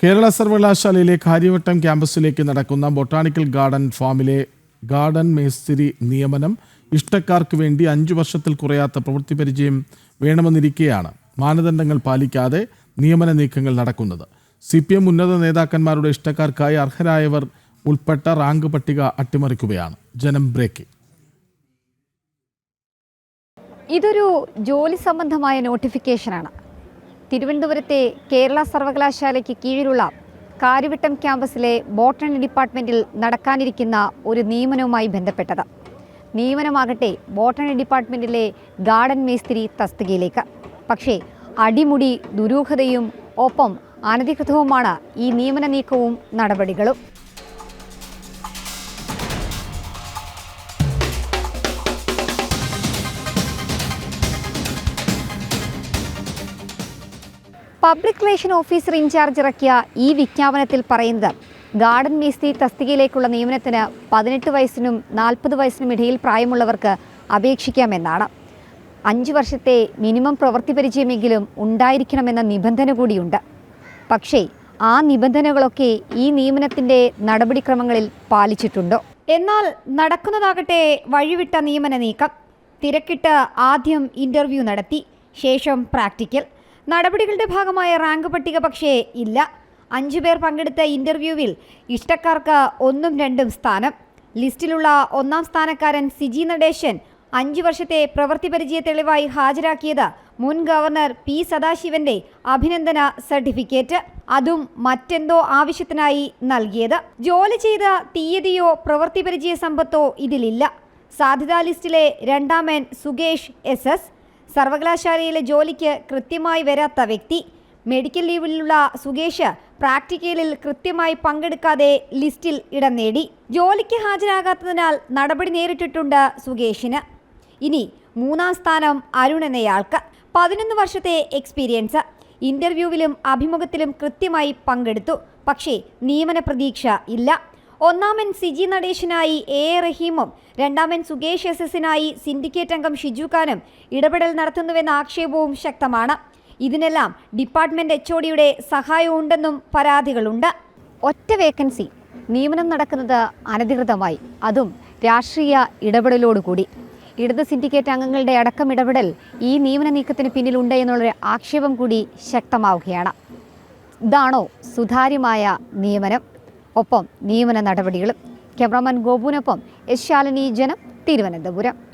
കേരള സർവകലാശാലയിലെ കാര്യവട്ടം ക്യാമ്പസിലേക്ക് നടക്കുന്ന ബൊട്ടാണിക്കൽ ഗാർഡൻ ഫാമിലെ ഗാർഡൻ മേസ്തിരി നിയമനം ഇഷ്ടക്കാർക്ക് വേണ്ടി അഞ്ചു വർഷത്തിൽ കുറയാത്ത പ്രവൃത്തി പരിചയം വേണമെന്നിരിക്കെയാണ് മാനദണ്ഡങ്ങൾ പാലിക്കാതെ നിയമന നീക്കങ്ങൾ നടക്കുന്നത്. സി പി എം ഉന്നത നേതാക്കന്മാരുടെ ഇഷ്ടക്കാർക്കായി അർഹരായവർ ഉൾപ്പെട്ട റാങ്ക് പട്ടിക അട്ടിമറിക്കുകയാണ്. ജനം ബ്രേക്കിംഗ് ഇതൊരു ജോലി സംബന്ധമായ നോട്ടിഫിക്കേഷനാണ്. തിരുവനന്തപുരത്തെ കേരള സർവകലാശാലയ്ക്ക് കീഴിലുള്ള കാര്യവട്ടം ക്യാമ്പസിലെ ബോട്ടണി ഡിപ്പാർട്ട്മെന്റിൽ നടക്കാനിരിക്കുന്ന ഒരു നിയമനവുമായി ബന്ധപ്പെട്ടത്. നിയമനമാകട്ടെ ബോട്ടണി ഡിപ്പാർട്ട്മെന്റിലെ ഗാർഡൻ മേസ്തിരി തസ്തികയിലേക്ക്. പക്ഷേ അടിമുടി ദുരൂഹതയും ഒപ്പം അനധികൃതവുമാണ് ഈ നിയമന നീക്കവും നടപടികളും. പബ്ലിക് റിലേഷൻ ഓഫീസർ ഇൻചാർജ് ഇറക്കിയ ഈ വിജ്ഞാപനത്തിൽ പറയുന്നത് ഗാർഡൻ മേസ്തി തസ്തികയിലേക്കുള്ള നിയമനത്തിന് പതിനെട്ട് വയസ്സിനും നാൽപ്പത് വയസ്സിനും ഇടയിൽ പ്രായമുള്ളവർക്ക് അപേക്ഷിക്കാമെന്നാണ്. അഞ്ച് വർഷത്തെ മിനിമം പ്രവൃത്തി പരിചയമെങ്കിലും ഉണ്ടായിരിക്കണമെന്ന നിബന്ധന കൂടിയുണ്ട്. പക്ഷേ ആ നിബന്ധനകളൊക്കെ ഈ നിയമനത്തിന്റെ നടപടിക്രമങ്ങളിൽ പാലിച്ചിട്ടുണ്ടോ. എന്നാൽ നടക്കുന്നതാകട്ടെ വഴിവിട്ട നിയമന നീക്കം. തിരക്കിട്ട് ആദ്യം ഇന്റർവ്യൂ നടത്തി ശേഷം പ്രാക്ടിക്കൽ. നടപടികളുടെ ഭാഗമായ റാങ്ക് പട്ടിക പക്ഷേ ഇല്ല. അഞ്ചു പേർ പങ്കെടുത്ത ഇന്റർവ്യൂവിൽ ഇഷ്ടക്കാർക്ക് ഒന്നും രണ്ടും സ്ഥാനം. ലിസ്റ്റിലുള്ള ഒന്നാം സ്ഥാനക്കാരൻ സിജി നടേശൻ അഞ്ചു വർഷത്തെ പ്രവൃത്തി പരിചയ തെളിവായി ഹാജരാക്കിയത് മുൻ ഗവർണർ പി സദാശിവന്റെ അഭിനന്ദന സർട്ടിഫിക്കറ്റ്. അതും മറ്റെന്തോ ആവശ്യത്തിനായി നൽകിയത്. ജോലി ചെയ്ത തീയതിയോ പ്രവൃത്തി പരിചയ സമ്പത്തോ ഇതിലില്ല. സാധ്യതാ ലിസ്റ്റിലെ രണ്ടാമൻ സുകേഷ് എസ് എസ് സർവകലാശാലയിലെ ജോലിക്ക് കൃത്യമായി വരാത്ത വ്യക്തി മെഡിക്കൽ ലീവിലുള്ള സുകേഷ് പ്രാക്ടിക്കലിൽ കൃത്യമായി പങ്കെടുക്കാതെ ലിസ്റ്റിൽ ഇടം നേടി. ജോലിക്ക് ഹാജരാകാത്തതിനാൽ നടപടി നേരിട്ടിട്ടുണ്ട് സുകേഷിന്. ഇനി മൂന്നാം സ്ഥാനം അരുൺ എന്നയാൾക്ക്. പതിനൊന്ന് വർഷത്തെ എക്സ്പീരിയൻസ്. ഇന്റർവ്യൂവിലും അഭിമുഖത്തിലും കൃത്യമായി പങ്കെടുത്തു. പക്ഷേ നിയമന പ്രതീക്ഷ ഇല്ല. ഒന്നാമൻ സിജി നടേശനായി എ എ റഹീമും രണ്ടാമൻ സുകേഷ് എസ് എസിനായി സിൻഡിക്കേറ്റ് അംഗം ഷിജു ഖാനും ഇടപെടൽ നടത്തുന്നുവെന്ന ആക്ഷേപവും ശക്തമാണ്. ഇതിനെല്ലാം ഡിപ്പാർട്ട്മെന്റ് എച്ച് ഒഡിയുടെ സഹായമുണ്ടെന്നും പരാതികളുണ്ട്. ഒറ്റ വേക്കൻസി നിയമനം നടക്കുന്നത് അനധികൃതമായി. അതും രാഷ്ട്രീയ ഇടപെടലോടുകൂടി. ഇടത് സിൻഡിക്കേറ്റ് അംഗങ്ങളുടെ അടക്കം ഇടപെടൽ ഈ നിയമന നീക്കത്തിന് പിന്നിലുണ്ട് എന്നുള്ളൊരു ആക്ഷേപം കൂടി ശക്തമാവുകയാണ്. ഇതാണോ സുതാര്യമായ നിയമനം? ഒപ്പം നിയമന നടപടികളും. ക്യാമറാമാൻ ഗോപുവിനൊപ്പം എസ് ശാലിനി ജനം തിരുവനന്തപുരം.